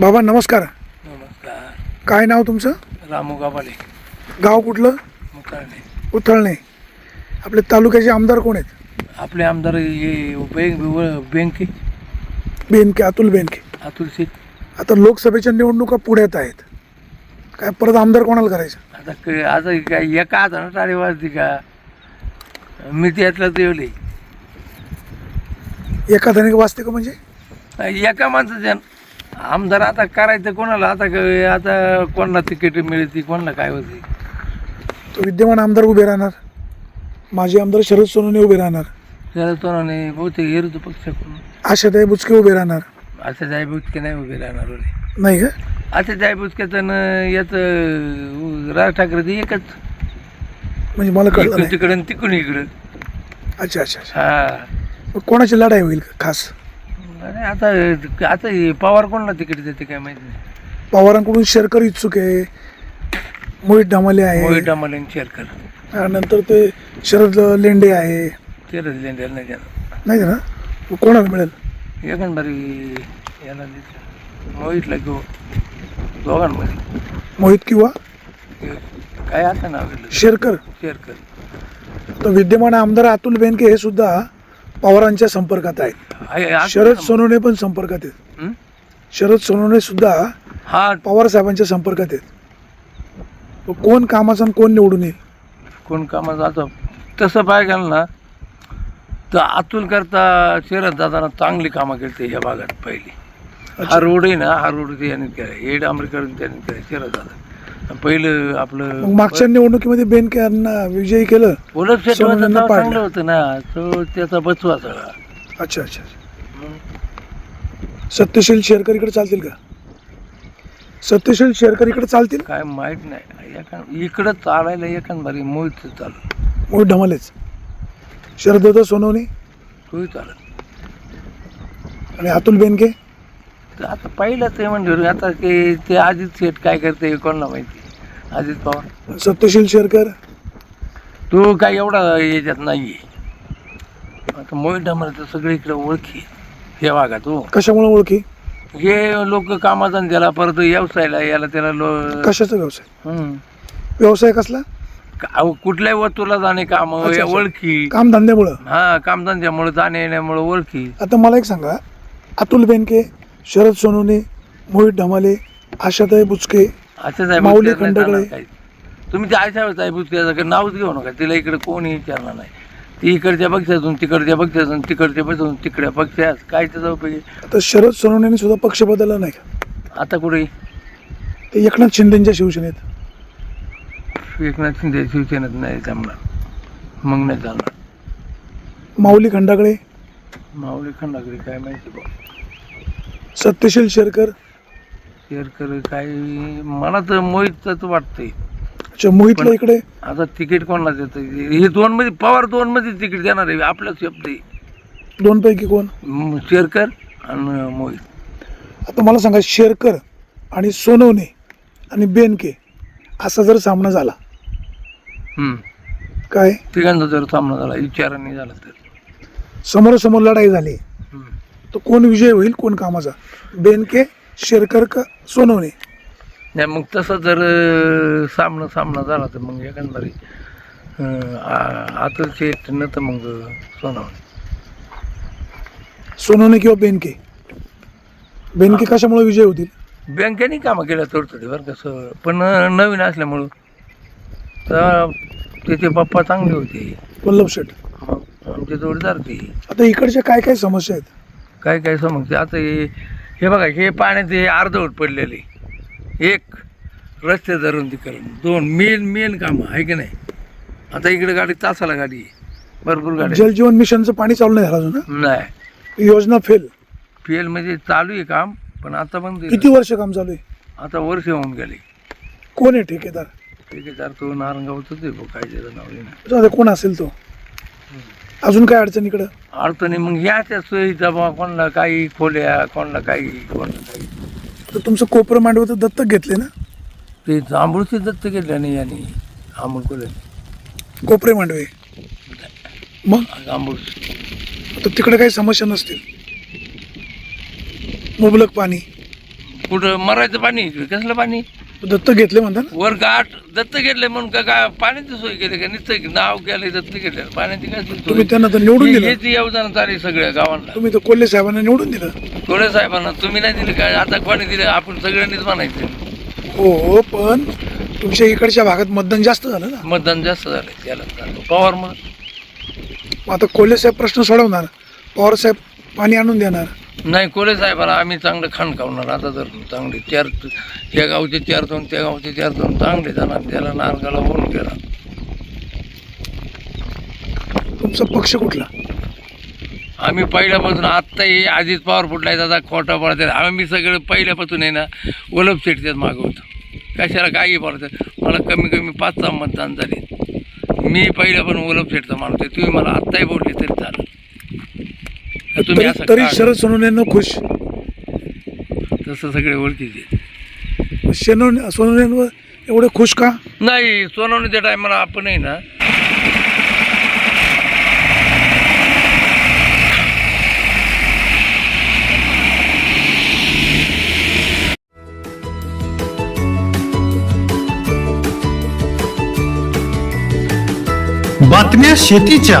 बाबा नमस्कार. नमस्कार. काय नाव तुमचं? रामू गाबाले. गाव कुठलं? मुकाळणे उथळणे. आपले तालुक्याचे आमदार कोण आहेत? आपले आमदार हे बँक बँके बेनके अतुल बेनके. अतुल शेठ. आता लोकसभेच्या निवडणुका पुढ्यात आहेत. काय परत आमदार कोणाला करायचं? आता क- आता काय एका हातानं टाळी वाजती का? मी त्यातलं तेवढे एका धनिक वाचते का म्हणजे? एका माणसाच्या आमदार आता करायचं कोणाला? आता क- आता कोणाला तिकीट मिळते कोणाला काय होते? तो विद्यमान आमदार उभे राहणार. माजी आमदार शरद सोनवणे उभे राहणार. त्याला तोनाने बहुतेक विरोधी पक्षाकडून आशाताई बुचके उभे राहणार. असं बुचके नाही उभे राहणार नाही का? असं बुचक्याचं न याचं राज ठाकरे ते एकच. म्हणजे मला कळलं इकडून नाही. तिकडं आणि तिकडून इकडं अच्छा अच्छा अच्छा. हा. मग कोणाची लढाई होईल खास? अरे आता आता हे पवार कोणाला तिकीट देते काय माहिती? नाही पवारांकडून शेरकर इच्छुक आहे. मोहित डामाले आहे. मोहित डामाले शेअर कर त्यानंतर ते शरद लेंडे आहे. तेरच लेंड्याला नाही देणार. नाही का ना कोणाला मिळेल? एकंदरी याला देते मोहितला घेऊ दोघांमध्ये. मोहित किंवा हे काय आता नाव शेरकर. शेअर कर तर विद्यमान आमदार अतुल बेनके हे सुद्धा पवारांच्या संपर्कात आहेत. आहे- आहे- शरद सोनवणे पण संपर्कात आहेत. हं? शरद सोनवणे सुद्धा हा. पवार साहेबांच्या संपर्कात आहेत. कोण कामाचा कोण निवडून येईल? कोण कामाचं आता तसं पाहिजे ना तर अतुल करता शरद दादाना चांगली कामं केली ह्या भागात पहिली. हा रोड आहे ना हा रोड त्यांनी केला. हे डांबरीकरण त्यांनी केलं शरद दादा. पहिलं आपलं मग मागच्या निवडणुकीमध्ये बेनके यांना विजयी केलं. उलट तेव्हा पाडलं. चांगलं होतं ना. तो त्याचा बचवा सगळा. अच्छा अच्छा सत्यशील शेरकर इकडे चालतील का? सत्यशील शेरकर इकडे चालतील? काय माहीत नाही. एका इकडं चालायला एखाद मोहित चालू. मोहित ढमालेच. शरदत्त सोनवणे? तोही चालत. आणि अतुल बेनके? तर आता पहिलं ते म्हणजे आता ते ते अजित शेठ काय करते कोणाला माहिती? अजित पवार. सत्यशील शेरकर? तो काय एवढा याच्यात नाही आता मोहित डांबर तर सगळे इकडे ओळखी हे भागात हो कशामुळे ओळखी? हे लोक कामाचा त्याला परत व्यवसायाला याला त्याला लो कशाचा व्यवसाय? हम्म. व्यवसाय कसला? का- अहो, कुठल्याही वस्तूला जाणे काम अच्छा. ओळखी. कामधंद्यामुळं? हा कामधंद्यामुळे जाणे येण्यामुळे ओळखी. आता मला एक सांगा अतुल बेनके शरद सोनवणे मोहित ढमाले आशाताई बुचके माऊली नाही खंडगळे. जाणार काही. तुम्ही ते आयशा साहेब त्याचं नावच घेऊ नका. तिला इकडे कोणी विचारणार नाही. ती इकडच्या पक्षातून तिकडच्या पक्षातून तिकडच्या पक्षातून तिकडे पक्षात काय त्याचा उपयोग आहे? आता शरद सोनवणेने सुद्धा पक्ष बदलला नाही का? आता कुठे? ते एकनाथ शिंदेच्या शिवसेनेत. एकनाथ शिंदे शिवसेनेत नाही जमणार. मग नाही चालणार. माऊली खंडागळे. माऊली खंडाकडे काय माहिती बा. सत्यशील शेरकर. शेअर कर काय मला तर मोहितच वाटतंय. अच्छा मोहितला इकडे? आता तिकीट कोणाला देतं हे दोन मध्ये पवार दोन मध्ये तिकीट देणार आहे आपलं शब्द आहे. दोन पैकी कोण? म- शेरकर आणि मोहित. आता मला सांगा शेरकर आणि सोनवणे आणि बेनके असा जर सामना झाला हम्म. काय? तिघांचा जर सामना झाला विचाराने झाला तर. समोरासमोर लढाई झाली. तर कोण विजय होईल कोण कामाचा? बेनके शेरकर का सोनवणे. नाही मग तसं जर सामना सामना झाला तर मग एकंदरी आता शेट न तर मग सोनावणे. सोनवणे किंवा बेनके? बेनके कशामुळे विजय होतील? बँकेने कामं केल्या थोडं बरं कसं पण नवीन असल्यामुळं. तर त्याचे पप्पा चांगले होते. वल्लभ मग आमचे जोडदार ते. आता इकडच्या काय काय समस्या आहेत? काय काय समजते? आता हे हे बघा हे पाण्याचे अर्धवट पडलेले. एक रस्ते धरून तिकडे दोन मेन मेन कामं आहे की नाही? आता इकडे गाडी तासाला गाडी आहे. भरपूर गाडी. जलजीवन मिशनचं पाणी चालू नाही झालं अजून नाही. ना योजना फेल. पीएलमध्ये चालू आहे काम पण आता पण ते- किती वर्ष काम चालू आहे? आता वर्ष होऊन गेले. कोण आहे ठेकेदार? ठेकेदार तो नारंगावच आहे भाऊ, काय त्याचं नाव आहे ना. जाऊ दे, कोण असेल तो? अजून काय अडचण इकडं? अडचणी मग ह्याच्या सोयीचा बा कोणाला काही खोल्या कोणाला काही कोणाला काही. तर तुमचं कोपरं मांडव तर दत्तक घेतले ना? ते जांभूळचे दत्त घेतले नाही यांनी अमोल कोले कोपरे मांडवे. मग? जांभूळ. तर तिकडे काही समस्या नसतील. मुबलक पाणी. कुठं मरायचं पाणी कसलं पाणी? दत्त घेतले म्हणता ना? वर गाठ दत्त घेतले म्हणून का काय पाण्याची सोय केली का? नुसतं नाव केलं दत्त घेतलं पाण्याची काय तुम्ही त्यांना तर निवडून दिलं. हेच योजना चालली सगळ्या गावांना. तुम्ही तर कोल्हे साहेबांना निवडून दिलं. थोड्या साहेबांना तुम्ही नाही दिले काय आता कोणी दिलं? आपण सगळ्यांनीच म्हणायचं. हो पण तुमच्या इकडच्या भागात मतदान जास्त झालं ना? मतदान जास्त झालं. त्याला पवार मग? मग आता कोल्हे साहेब प्रश्न सोडवणार. पवार साहेब पाणी आणून देणार. नाही कोले साहेबाला आम्ही चांगलं खाण खावणार. आता तर चांगले चार या गावचे चार दोन त्या गावचे चार दोन चांगले जाणार त्याला नारगाला होऊन गेला तुमचा पक्ष कुठला? आम्ही पहिल्यापासून आत्ताही आधीच पॉवर फुटलाय दादा खोटा पडतात आम्ही सगळं पहिल्यापासून आहे ना ओलप सेटच्यात मागवतो कशाला काही बोलतात मला कमी कमी पाच सहा मतदान झाले. मी पहिल्या पण ओलप सेटचा आहे. तुम्ही मला आत्ताही बोलले तरी चालेल. तुम्ही तरी असं तरी का- शरद सोनवणेंना खुश. तसं सगळे ओळखीचे शेनवणे सोनवणेंवर एवढे खुश का? नाही सोनवणीच्या टायमाला आपण आहे ना बातम्या शेतीच्या.